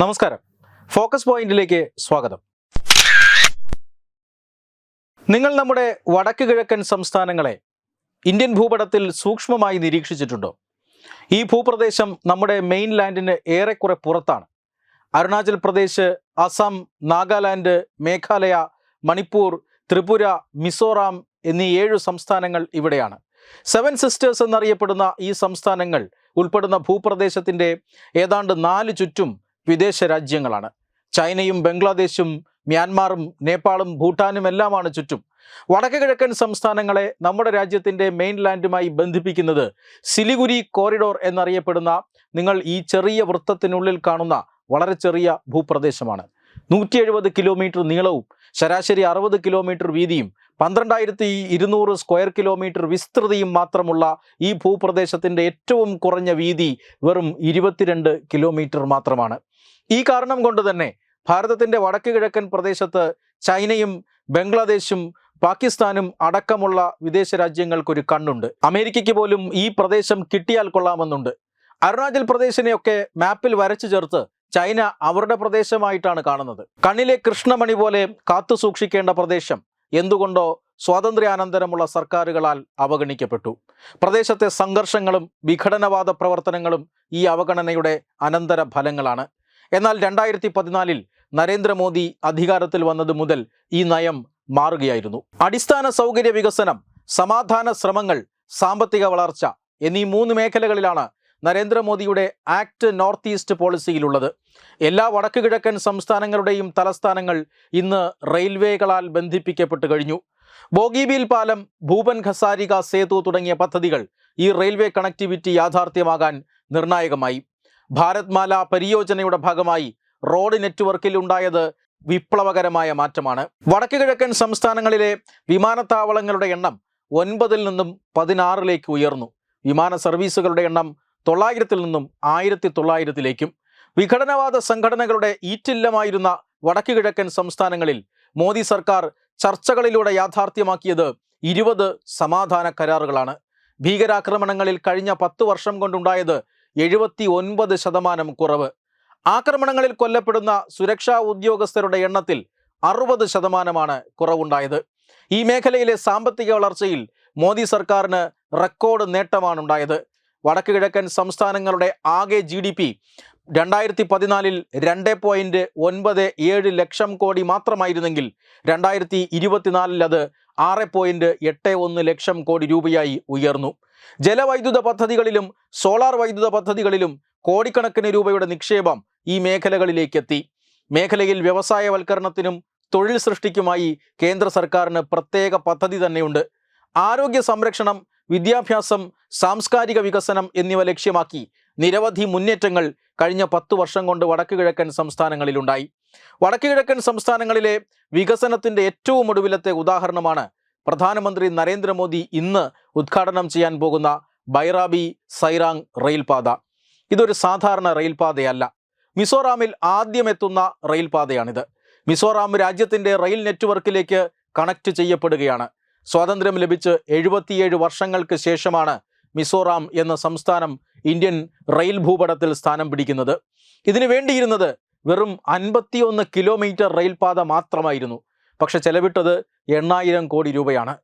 നമസ്കാരം. ഫോക്കസ് പോയിന്റിലേക്ക് സ്വാഗതം. നിങ്ങൾ നമ്മുടെ വടക്ക് കിഴക്കൻ സംസ്ഥാനങ്ങളെ ഇന്ത്യൻ ഭൂപടത്തിൽ സൂക്ഷ്മമായി നിരീക്ഷിച്ചിട്ടുണ്ടോ? ഈ ഭൂപ്രദേശം നമ്മുടെ മെയിൻ ലാൻഡിന് ഏറെക്കുറെ പുറത്താണ്. അരുണാചൽ പ്രദേശ് അസം നാഗാലാൻഡ് മേഘാലയ മണിപ്പൂർ ത്രിപുര മിസോറാം എന്നീ ഏഴ് സംസ്ഥാനങ്ങൾ ഇവിടെയാണ്. സെവൻ സിസ്റ്റേഴ്സ് എന്നറിയപ്പെടുന്ന ഈ സംസ്ഥാനങ്ങൾ ഉൾപ്പെടുന്ന ഭൂപ്രദേശത്തിന്റെ ഏതാണ്ട് നാല് ചുറ്റും വിദേശ രാജ്യങ്ങളാണ്. ചൈനയും ബംഗ്ലാദേശും മ്യാൻമാറും നേപ്പാളും ഭൂട്ടാനും എല്ലാമാണ് ചുറ്റും. വടക്ക് കിഴക്കൻ സംസ്ഥാനങ്ങളെ നമ്മുടെ രാജ്യത്തിന്റെ മെയിൻ ലാൻഡുമായി ബന്ധിപ്പിക്കുന്നത് സിലിഗുരി കോറിഡോർ എന്നറിയപ്പെടുന്ന നിങ്ങൾ ഈ ചെറിയ വൃത്തത്തിനുള്ളിൽ കാണുന്ന വളരെ ചെറിയ ഭൂപ്രദേശമാണ്. നൂറ്റി എഴുപത് കിലോമീറ്റർ നീളവും ശരാശരി അറുപത് കിലോമീറ്റർ വീതിയും പന്ത്രണ്ടായിരത്തി ഇരുന്നൂറ് സ്ക്വയർ കിലോമീറ്റർ വിസ്തൃതിയും മാത്രമുള്ള ഈ ഭൂപ്രദേശത്തിന്റെ ഏറ്റവും കുറഞ്ഞ വീതി വെറും ഇരുപത്തിരണ്ട് കിലോമീറ്റർ മാത്രമാണ്. ഈ കാരണം കൊണ്ട് തന്നെ ഭാരതത്തിന്റെ വടക്ക് കിഴക്കൻ പ്രദേശത്ത് ചൈനയും ബംഗ്ലാദേശും പാകിസ്ഥാനും അടക്കമുള്ള വിദേശ രാജ്യങ്ങൾക്കൊരു കണ്ണുണ്ട്. അമേരിക്കയ്ക്ക് പോലും ഈ പ്രദേശം കിട്ടിയാൽ കൊള്ളാമെന്നുണ്ട്. അരുണാചൽ പ്രദേശിനെയൊക്കെ മാപ്പിൽ വരച്ചു ചേർത്ത് ചൈന അവരുടെ പ്രദേശമായിട്ടാണ് കാണുന്നത്. കണ്ണിലെ കൃഷ്ണമണി പോലെ കാത്തു സൂക്ഷിക്കേണ്ട പ്രദേശം എന്തുകൊണ്ടോ സ്വാതന്ത്ര്യാനന്തരമുള്ള സർക്കാരുകളാൽ അവഗണിക്കപ്പെട്ടു. പ്രദേശത്തെ സംഘർഷങ്ങളും വിഘടനവാദ പ്രവർത്തനങ്ങളും ഈ അവഗണനയുടെ അനന്തര ഫലങ്ങളാണ്. എന്നാൽ രണ്ടായിരത്തി പതിനാലിൽ നരേന്ദ്രമോദി അധികാരത്തിൽ വന്നത് മുതൽ ഈ നയം മാറുകയായിരുന്നു. അടിസ്ഥാന സൗകര്യ വികസനം സമാധാന ശ്രമങ്ങൾ സാമ്പത്തിക വളർച്ച എന്നീ മൂന്ന് മേഖലകളിലാണ് നരേന്ദ്രമോദിയുടെ ആക്ട് നോർത്ത് ഈസ്റ്റ് പോളിസിയിലുള്ളത്. എല്ലാ വടക്കു കിഴക്കൻ സംസ്ഥാനങ്ങളുടെയും തലസ്ഥാനങ്ങൾ ഇന്ന് റെയിൽവേകളാൽ ബന്ധിപ്പിക്കപ്പെട്ടു കഴിഞ്ഞു. ബോഗിബീൽ പാലം ഭൂപൻ ഖസാരിക സേതു തുടങ്ങിയ പദ്ധതികൾ ഈ റെയിൽവേ കണക്ടിവിറ്റി യാഥാർത്ഥ്യമാകാൻ നിർണായകമായി. ഭാരത്മാല പരിയോജനയുടെ ഭാഗമായി റോഡ് നെറ്റ്വർക്കിൽ ഉണ്ടായത് വിപ്ലവകരമായ മാറ്റമാണ്. വടക്കു കിഴക്കൻ സംസ്ഥാനങ്ങളിലെ വിമാനത്താവളങ്ങളുടെ എണ്ണം ഒൻപതിൽ നിന്നും പതിനാറിലേക്ക് ഉയർന്നു. വിമാന സർവീസുകളുടെ എണ്ണം തൊള്ളായിരത്തിൽ നിന്നും ആയിരത്തി തൊള്ളായിരത്തിലേക്കും വിഘടനവാദ സംഘടനകളുടെ ഈറ്റില്ലമായിരുന്ന വടക്കു കിഴക്കൻ സംസ്ഥാനങ്ങളിൽ മോദി സർക്കാർ ചർച്ചകളിലൂടെ യാഥാർത്ഥ്യമാക്കിയത് ഇരുപത് സമാധാന കരാറുകളാണ്. ഭീകരാക്രമണങ്ങളിൽ കഴിഞ്ഞ പത്ത് വർഷം കൊണ്ടുണ്ടായത് എഴുപത്തി ഒൻപത് ശതമാനം കുറവ്. ആക്രമണങ്ങളിൽ കൊല്ലപ്പെടുന്ന സുരക്ഷാ ഉദ്യോഗസ്ഥരുടെ എണ്ണത്തിൽ അറുപത് ശതമാനമാണ് കുറവുണ്ടായത്. ഈ മേഖലയിലെ സാമ്പത്തിക വളർച്ചയിൽ മോദി സർക്കാരിന് റെക്കോർഡ് നേട്ടമാണ് ഉണ്ടായത് വടക്ക് കിഴക്കൻ സംസ്ഥാനങ്ങളുടെ ആകെ ജി ഡി പി രണ്ടായിരത്തി പതിനാലിൽ രണ്ട് പോയിന്റ് ഒൻപത് ഏഴ് ലക്ഷം കോടി മാത്രമായിരുന്നെങ്കിൽ രണ്ടായിരത്തി ഇരുപത്തിനാലിൽ അത് ആറ് പോയിന്റ് എട്ട് ഒന്ന് ലക്ഷം കോടി രൂപയായി ഉയർന്നു. ജലവൈദ്യുത പദ്ധതികളിലും സോളാർ വൈദ്യുത പദ്ധതികളിലും കോടിക്കണക്കിന് രൂപയുടെ നിക്ഷേപം ഈ മേഖലകളിലേക്ക് എത്തി മേഖലയിൽ വ്യവസായവൽക്കരണത്തിനും തൊഴിൽ സൃഷ്ടിക്കുമായി കേന്ദ്ര സർക്കാരിന് പ്രത്യേക പദ്ധതി തന്നെയുണ്ട്. ആരോഗ്യ സംരക്ഷണം വിദ്യാഭ്യാസം സാംസ്കാരിക വികസനം എന്നിവ ലക്ഷ്യമാക്കി നിരവധി മുന്നേറ്റങ്ങൾ കഴിഞ്ഞ പത്തു വർഷം കൊണ്ട് വടക്കു കിഴക്കൻ സംസ്ഥാനങ്ങളിലുണ്ടായി. വടക്കു കിഴക്കൻ സംസ്ഥാനങ്ങളിലെ വികസനത്തിന്റെ ഏറ്റവും ഒടുവിലത്തെ ഉദാഹരണമാണ് പ്രധാനമന്ത്രി നരേന്ദ്രമോദി ഇന്ന് ഉദ്ഘാടനം ചെയ്യാൻ പോകുന്ന ബൈറാബി സൈറാങ് റെയിൽപാത. ഇതൊരു സാധാരണ റെയിൽപാതയല്ല. മിസോറാമിൽ ആദ്യം എത്തുന്ന റെയിൽപാതയാണിത്. മിസോറാം രാജ്യത്തിന്റെ റെയിൽ നെറ്റ്വർക്കിലേക്ക് കണക്ട് ചെയ്യപ്പെടുകയാണ്. സ്വാതന്ത്ര്യം ലഭിച്ച് എഴുപത്തിയേഴ് വർഷങ്ങൾക്ക് ശേഷമാണ് മിസോറാം എന്ന സംസ്ഥാനം ഇന്ത്യൻ റെയിൽ ഭൂപടത്തിൽ സ്ഥാനം പിടിക്കുന്നത്. ഇതിനു വേണ്ടിയിരുന്നത് വെറും അൻപത്തിയൊന്ന് കിലോമീറ്റർ റെയിൽപാത മാത്രമായിരുന്നു. പക്ഷെ ചെലവിട്ടത് എണ്ണായിരം കോടി രൂപയാണ്.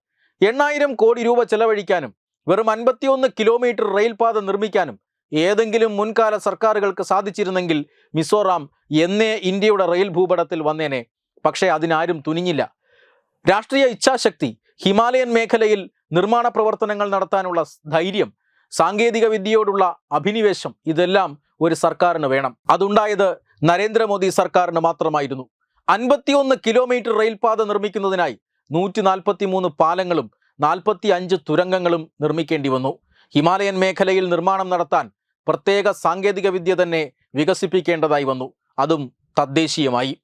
എണ്ണായിരം കോടി രൂപ ചെലവഴിക്കാനും വെറും അൻപത്തിയൊന്ന് കിലോമീറ്റർ റെയിൽപാത നിർമ്മിക്കാനും ഏതെങ്കിലും മുൻകാല സർക്കാരുകൾക്ക് സാധിച്ചിരുന്നെങ്കിൽ മിസോറാം എന്നേ ഇന്ത്യയുടെ റെയിൽ ഭൂപടത്തിൽ വന്നേനെ. പക്ഷേ അതിനാരും തുനിഞ്ഞില്ല. രാഷ്ട്രീയ ഇച്ഛാശക്തി ഹിമാലയൻ മേഖലയിൽ നിർമ്മാണ പ്രവർത്തനങ്ങൾ നടത്താനുള്ള ധൈര്യം സാങ്കേതിക വിദ്യയോടുള്ള അഭിനിവേശം ഇതെല്ലാം ഒരു സർക്കാരിന് വേണം. അതുണ്ടായത് നരേന്ദ്രമോദി സർക്കാരിന് മാത്രമായിരുന്നു. അൻപത്തിയൊന്ന് കിലോമീറ്റർ റെയിൽപാത നിർമ്മിക്കുന്നതിനായി നൂറ്റി നാൽപ്പത്തി മൂന്ന് പാലങ്ങളും നാൽപ്പത്തി അഞ്ച് തുരങ്കങ്ങളും നിർമ്മിക്കേണ്ടി വന്നു. ഹിമാലയൻ മേഖലയിൽ നിർമ്മാണം നടത്താൻ പ്രത്യേക സാങ്കേതിക വിദ്യ തന്നെ വികസിപ്പിക്കേണ്ടതായി വന്നു. അതും തദ്ദേശീയമായി.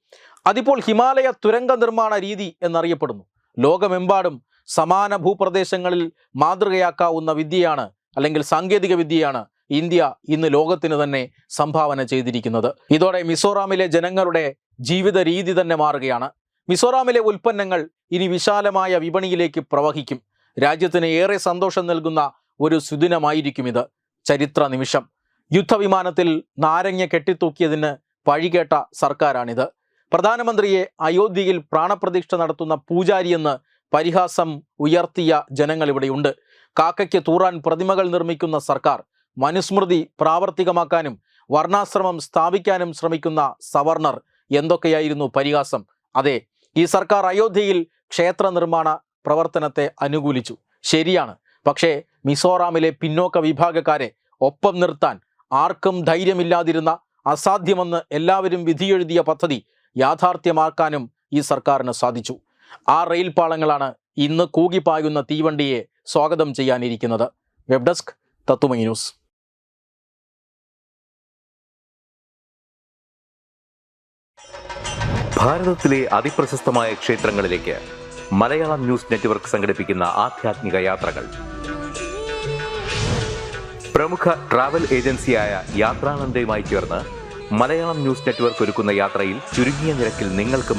അതിപ്പോൾ ഹിമാലയ തുരങ്ക നിർമ്മാണ രീതി എന്നറിയപ്പെടുന്നു. ലോകമെമ്പാടും സമാന ഭൂപ്രദേശങ്ങളിൽ മാതൃകയാക്കാവുന്ന വിദ്യയാണ് അല്ലെങ്കിൽ സാങ്കേതിക വിദ്യയാണ് ഇന്ത്യ ഇന്ന് ലോകത്തിന് തന്നെ സംഭാവന ചെയ്തിരിക്കുന്നത്. ഇതോടെ മിസോറാമിലെ ജനങ്ങളുടെ ജീവിത രീതി തന്നെ മാറുകയാണ്. മിസോറാമിലെ ഉൽപ്പന്നങ്ങൾ ഇനി വിശാലമായ വിപണിയിലേക്ക് പ്രവഹിക്കും. രാജ്യത്തിന് ഏറെ സന്തോഷം നൽകുന്ന ഒരു സുദിനമായിരിക്കും ഇത്. ചരിത്ര നിമിഷം. യുദ്ധവിമാനത്തിൽ നാരങ്ങ കെട്ടിത്തൂക്കിയതിന് പഴികേട്ട സർക്കാരാണിത്. പ്രധാനമന്ത്രിയെ അയോധ്യയിൽ പ്രാണപ്രതിഷ്ഠ നടത്തുന്ന പൂജാരിയെന്ന് പരിഹാസം ഉയർത്തിയ ജനങ്ങൾ ഇവിടെയുണ്ട്. കാക്കയ്ക്ക് തൂറാൻ പ്രതിമകൾ നിർമ്മിക്കുന്ന സർക്കാർ മനുസ്മൃതി പ്രാവർത്തികമാക്കാനും വർണാശ്രമം സ്ഥാപിക്കാനും ശ്രമിക്കുന്ന സവർണർ എന്തൊക്കെയായിരുന്നു പരിഹാസം? അതെ ഈ സർക്കാർ അയോധ്യയിൽ ക്ഷേത്ര നിർമ്മാണ പ്രവർത്തനത്തെ അനുകൂലിച്ചു. ശരിയാണ്. പക്ഷേ മിസോറാമിലെ പിന്നോക്ക വിഭാഗക്കാരെ ഒപ്പം നിർത്താൻ ആർക്കും ധൈര്യമില്ലാതിരുന്ന അസാധ്യമെന്ന് എല്ലാവരും വിധിയെഴുതിയ പദ്ധതി യാഥാർത്ഥ്യമാക്കാനും ഈ സർക്കാരിന് സാധിച്ചു. ആ റെയിൽ പാളങ്ങളാണ് ഇന്ന് കൂകിപ്പായുന്ന തീവണ്ടിയെ സ്വാഗതം ചെയ്യാനിരിക്കുന്നത്. വെബ് ഡെസ്ക് തത്തുമൈ ന്യൂസ്. ഭാരതത്തിലെ അതിപ്രശസ്തമായ ക്ഷേത്രങ്ങളിലേക്ക് മലയാളം ന്യൂസ് നെറ്റ്വർക്ക് യാത്രകൾ. പ്രമുഖ ഏജൻസിയായ മലയാളം ന്യൂസ് നെറ്റ്വർക്ക് ഒരുക്കുന്ന യാത്രയിൽ ചുരുങ്ങിയ നിരക്കിൽ നിങ്ങൾക്കും